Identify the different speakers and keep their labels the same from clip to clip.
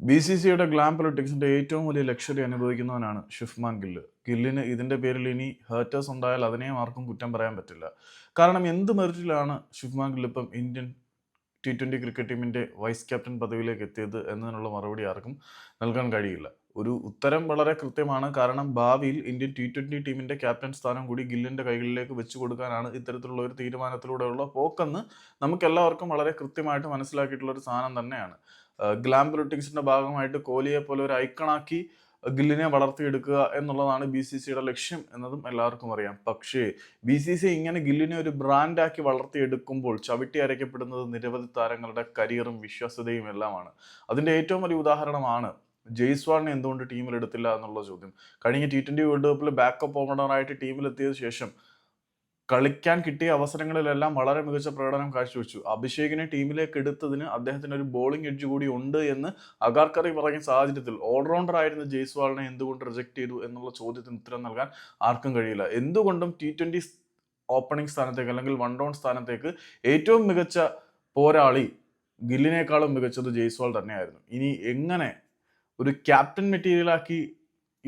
Speaker 1: B C സിയുടെ glam പൊളിറ്റിക്സിന്റെ ഏറ്റവും വലിയ ലക്ഷറി അനുഭവിക്കുന്നവനാണ് ഷിഫ്മാൻ ഗില്ല്. ഗില്ലിന് ഇതിന്റെ പേരിൽ ഇനി ഹേർട്ടേഴ്സ് ഉണ്ടായാൽ അതിനെയും ആർക്കും കുറ്റം പറയാൻ പറ്റില്ല. കാരണം എന്ത് മെറിറ്റിലാണ് ഷിഫ്മാൻ ഗില്ല് ഇപ്പം ഇന്ത്യൻ ടി ട്വന്റി ക്രിക്കറ്റ് ടീമിന്റെ വൈസ് ക്യാപ്റ്റൻ പദവിയിലേക്ക് എത്തിയത് എന്നതിനുള്ള മറുപടി ആർക്കും നൽകാൻ കഴിയില്ല. ഒരു ഉത്തരം വളരെ കൃത്യമാണ്. കാരണം ഭാവിയിൽ ഇന്ത്യൻ ടി ട്വന്റി ടീമിന്റെ ക്യാപ്റ്റൻ സ്ഥാനം കൂടി ഗില്ലിന്റെ കൈകളിലേക്ക് വെച്ചു കൊടുക്കാനാണ് ഇത്തരത്തിലുള്ള ഒരു തീരുമാനത്തിലൂടെയുള്ള പോക്കെന്ന് നമുക്കെല്ലാവർക്കും വളരെ കൃത്യമായിട്ട് മനസ്സിലാക്കിയിട്ടുള്ള ഒരു സാധനം തന്നെയാണ്. ഗ്ലാം പൊളിറ്റിക്സിന്റെ ഭാഗമായിട്ട് കോഹ്ലിയെ പോലെ ഒരു ഐക്കണാക്കി ഗില്ലിനെ വളർത്തിയെടുക്കുക എന്നുള്ളതാണ് ബി സി സിയുടെ ലക്ഷ്യം എന്നതും എല്ലാവർക്കും അറിയാം. പക്ഷേ ബി സി സി ഇങ്ങനെ ഗില്ലിനെ ഒരു ബ്രാൻഡാക്കി വളർത്തിയെടുക്കുമ്പോൾ ചവിട്ടി അരയ്ക്കപ്പെടുന്നത് നിരവധി താരങ്ങളുടെ കരിയറും വിശ്വാസ്യതയും എല്ലാമാണ്. അതിന്റെ ഏറ്റവും വലിയ ഉദാഹരണമാണ് ജയ്സ്വാളിനെ എന്തുകൊണ്ട് ടീമിൽ എടുത്തില്ല എന്നുള്ള ചോദ്യം. കഴിഞ്ഞ ടി ട്വന്റി വേൾഡ് കപ്പിൽ ബാക്കപ്പ് ഓപ്പണറായിട്ട് ടീമിലെത്തിയതിനു ശേഷം കളിക്കാൻ കിട്ടിയ അവസരങ്ങളിലെല്ലാം വളരെ മികച്ച പ്രകടനം കാഴ്ചവെച്ചു. അഭിഷേകിനെ ടീമിലേക്ക് എടുത്തതിന് അദ്ദേഹത്തിന് ഒരു ബോളിംഗ് എഡ്ജ് കൂടി ഉണ്ട് എന്ന് അഗാർക്കറി പറയുന്ന സാഹചര്യത്തിൽ ഓൾറൗണ്ടർ ആയിരുന്ന ജയ്സ്വാളിനെ എന്തുകൊണ്ട് റിജക്ട് ചെയ്തു എന്നുള്ള ചോദ്യത്തിന് ഉത്തരം നൽകാൻ ആർക്കും കഴിയില്ല. എന്തുകൊണ്ടും ടി ട്വന്റി ഓപ്പണിംഗ് സ്ഥാനത്തേക്ക് അല്ലെങ്കിൽ വൺ ഡൗൺ സ്ഥാനത്തേക്ക് ഏറ്റവും മികച്ച പോരാളി ഗില്ലിനേക്കാളും മികച്ചത് ജയ്സ്വാൾ തന്നെയായിരുന്നു. ഇനി എങ്ങനെ ഒരു ക്യാപ്റ്റൻ മെറ്റീരിയലാക്കി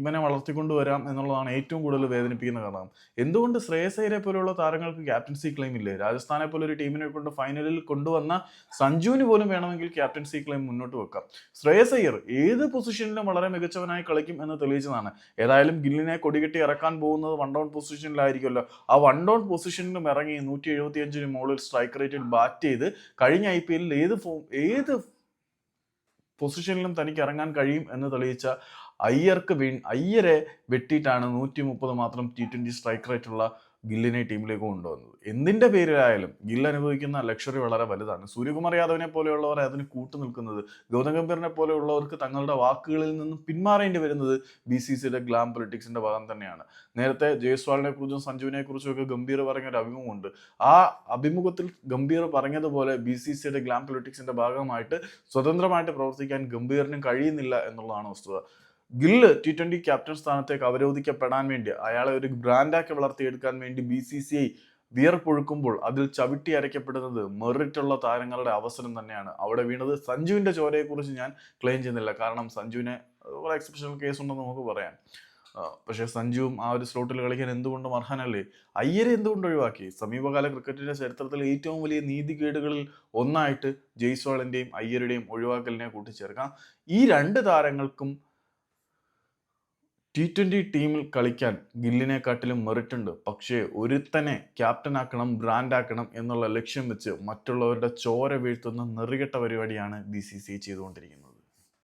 Speaker 1: ഇവനെ വളർത്തിക്കൊണ്ടുവരാം എന്നുള്ളതാണ് ഏറ്റവും കൂടുതൽ വേദനിപ്പിക്കുന്ന കാരണം എന്തുകൊണ്ട് ശ്രേയസൈരെ പോലുള്ള താരങ്ങൾക്ക് ക്യാപ്റ്റൻസി ക്ലെയിം ഇല്ലേ? രാജസ്ഥാനെ പോലെ ഒരു ടീമിനെ കൊണ്ട് ഫൈനലിൽ കൊണ്ടുവന്ന സഞ്ജുവിന് പോലും വേണമെങ്കിൽ ക്യാപ്റ്റൻസി ക്ലെയിം മുന്നോട്ട് വെക്കാം. ശ്രേയസയ്യർ ഏത് പൊസിഷനിലും വളരെ മികച്ചവനായി കളിക്കും എന്ന് തെളിയിച്ചതാണ്. ഏതായാലും ഗില്ലിനെ കൊടികെട്ടി ഇറക്കാൻ പോകുന്നത് വൺ ഡൗൺ പൊസിഷനിലായിരിക്കുമല്ലോ ആ വൺ ഡൗൺ പൊസിഷനിലും ഇറങ്ങി നൂറ്റി എഴുപത്തി അഞ്ചിന് മുകളിൽ സ്ട്രൈക്ക് റേറ്റിൽ ബാറ്റ് ചെയ്ത് കഴിഞ്ഞ ഐ പി എല്ലിൽ ഏത് ഫോം ഏത് പൊസിഷനിലും തനിക്ക് ഇറങ്ങാൻ കഴിയും എന്ന് തെളിയിച്ച അയ്യർക്ക് വീ അയ്യരെ വെട്ടിയിട്ടാണ് നൂറ്റി മുപ്പത് മാത്രം ടി ട്വന്റി സ്ട്രൈക്ക് റേറ്റുള്ള ഗില്ലിനെ ടീമിലേക്ക് കൊണ്ടുവന്നത്. എന്തിന്റെ പേരിലായാലും ഗിൽ അനുഭവിക്കുന്ന ലക്ഷറി വളരെ വലുതാണ്. സൂര്യകുമാർ യാദവിനെ പോലെയുള്ളവർ അതിന് കൂട്ടു നിൽക്കുന്നത് ഗൗതം ഗംഭീറിനെ പോലെയുള്ളവർക്ക് തങ്ങളുടെ വാക്കുകളിൽ നിന്നും പിന്മാറേണ്ടി വരുന്നത് ബി സി സിയുടെ ഗ്ലാം പൊളിറ്റിക്സിന്റെ ഭാഗം തന്നെയാണ്. നേരത്തെ ജയ്സ്വാളിനെ കുറിച്ചും സഞ്ജുവിനെ കുറിച്ചും ഒക്കെ ഗംഭീർ പറഞ്ഞ ഒരു അഭിമുഖമുണ്ട്. ആ അഭിമുഖത്തിൽ ഗംഭീർ പറഞ്ഞതുപോലെ ബി സി സിയുടെ ഗ്ലാം പൊളിറ്റിക്സിന്റെ ഭാഗമായിട്ട് സ്വതന്ത്രമായിട്ട് പ്രവർത്തിക്കാൻ ഗംഭീറിനും കഴിയുന്നില്ല എന്നുള്ളതാണ് വസ്തുത. ഗില്ല് ടി ട്വന്റി ക്യാപ്റ്റൻ സ്ഥാനത്തേക്ക് അവരോധിക്കപ്പെടാൻ വേണ്ടി അയാളെ ഒരു ബ്രാൻഡാക്കി വളർത്തിയെടുക്കാൻ വേണ്ടി ബി സി സി ഐ വിയർപ്പൊഴുക്കുമ്പോൾ അതിൽ ചവിട്ടി അരയ്ക്കപ്പെടുന്നത് മെറിറ്റുള്ള താരങ്ങളുടെ അവസരം തന്നെയാണ്. അവിടെ വീണത് സഞ്ജുവിന്റെ ചോരയെക്കുറിച്ച് ഞാൻ ക്ലെയിം ചെയ്യുന്നില്ല. കാരണം സഞ്ജുവിനെ ഒരു എക്സെപ്ഷണൽ കേസ് ഉണ്ടെന്ന് നമുക്ക് പറയാം. പക്ഷേ സഞ്ജുവും ആ ഒരു സ്ലോട്ടിൽ കളിക്കാൻ എന്തുകൊണ്ടും അർഹനല്ലേ? അയ്യരെ എന്തുകൊണ്ട് ഒഴിവാക്കി? സമീപകാല ക്രിക്കറ്റിന്റെ ചരിത്രത്തിൽ ഏറ്റവും വലിയ നീതികേടുകളിൽ ഒന്നായിട്ട് ജയ്സ്വാളിന്റെയും അയ്യരുടെയും ഒഴിവാക്കലിനെ കൂട്ടിച്ചേർക്കാം. ഈ രണ്ട് താരങ്ങൾക്കും ടി ട്വന്റി ടീമിൽ കളിക്കാൻ ഗില്ലിനെക്കാട്ടിലും മെറിറ്റ് ഉണ്ട് പക്ഷേ ഒരുത്തനെ ക്യാപ്റ്റനാക്കണം ബ്രാൻഡാക്കണം എന്നുള്ള ലക്ഷ്യം വെച്ച് മറ്റുള്ളവരുടെ ചോര വീഴ്ത്തുന്ന നെറികെട്ട പരിപാടിയാണ് ബി സി സി ചെയ്തുകൊണ്ടിരിക്കുന്നത്.